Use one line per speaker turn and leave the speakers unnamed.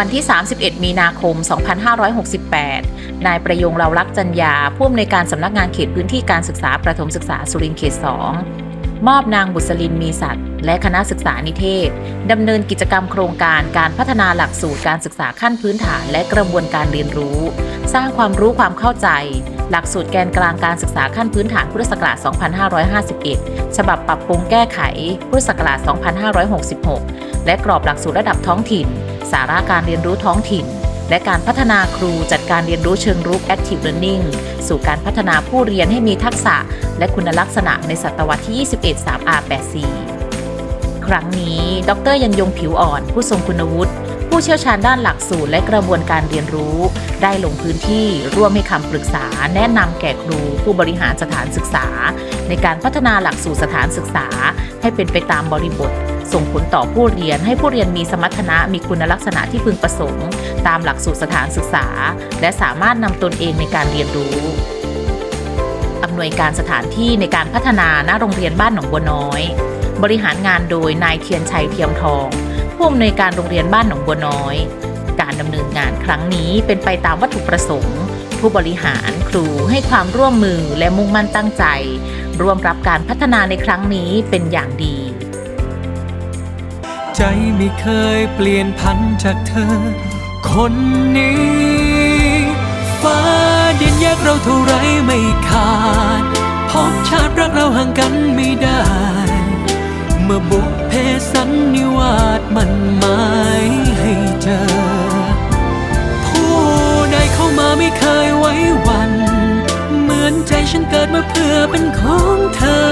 วันที่ 31 มีนาคม 2568 นายประยงเรารักจัญญาผู้อำนวยการสำนักงานเขตพื้นที่การศึกษาประถมศึกษาสุรินทร์เขต 2 มอบนางบุษลินมีสัตว์ และคณะศึกษานิเทศ ดำเนินกิจกรรมโครงการการพัฒนาหลักสูตรการศึกษาขั้นพื้นฐานและกระบวนการเรียนรู้ สร้างความรู้ความเข้าใจ หลักสูตรแกนกลางการศึกษาขั้นพื้นฐานพุทธศักราช 2551 ฉบับปรับปรุงแก้ไขพุทธศักราช 2566 และกรอบหลักสูตรระดับท้องถิ่น สาระการเรียนรู้ท้องถิ่น และการพัฒนาครูจัดการเรียนรู้เชิงรุก Active Learning สู่การพัฒนาผู้เรียนให้มีทักษะ และคุณลักษณะในศตวรรษที่ 21 3R84 ครั้งนี้ ดรยันยงผิวอ่อน ผู้ทรงคุณวุฒิผู้เชี่ยวชาญด้านหลักสูตรและกระบวนการเรียนรู้ ได้ลงพื้นที่ร่วมให้คำปรึกษา แนะนำแก่ครูผู้บริหารสถานศึกษา ในการพัฒนาหลักสูตรสถานศึกษา ให้เป็นไปตามบริบท ส่งผลต่อผู้เรียนให้ผู้เรียนมีสมรรถนะมีคุณลักษณะที่พึงประสงค์ ตามหลักสูตรสถานศึกษา และสามารถนำตนเองในการเรียนรู้อำนวยการสถานที่ในการพัฒนาณโรงเรียนบ้านหนองบัวน้อย บริหารงานโดยนายเทียนชัยเทียมทอง ผู้อำนวยการโรงเรียนบ้านหนองบัวน้อย การดำเนินงานครั้งนี้เป็นไปตามวัตถุประสงค์ ผู้บริหารครูให้ความร่วมมือและมุ่งมั่นตั้งใจ ร่วมรับการพัฒนาในครั้งนี้เป็นอย่างดี
ใจไม่เคยเปลี่ยนพันจากเธอ คนนี้ ฟ้าดินแยกเราเท่าไรไม่ขาดพบชาติรักเราห่างกันไม่ได้ เมื่อบุพเพสันนิวาสมันหมายให้เจอ ผู้ใดเข้ามาไม่เคยไว้วัน เหมือนใจฉันเกิดมาเพื่อเป็นของเธอ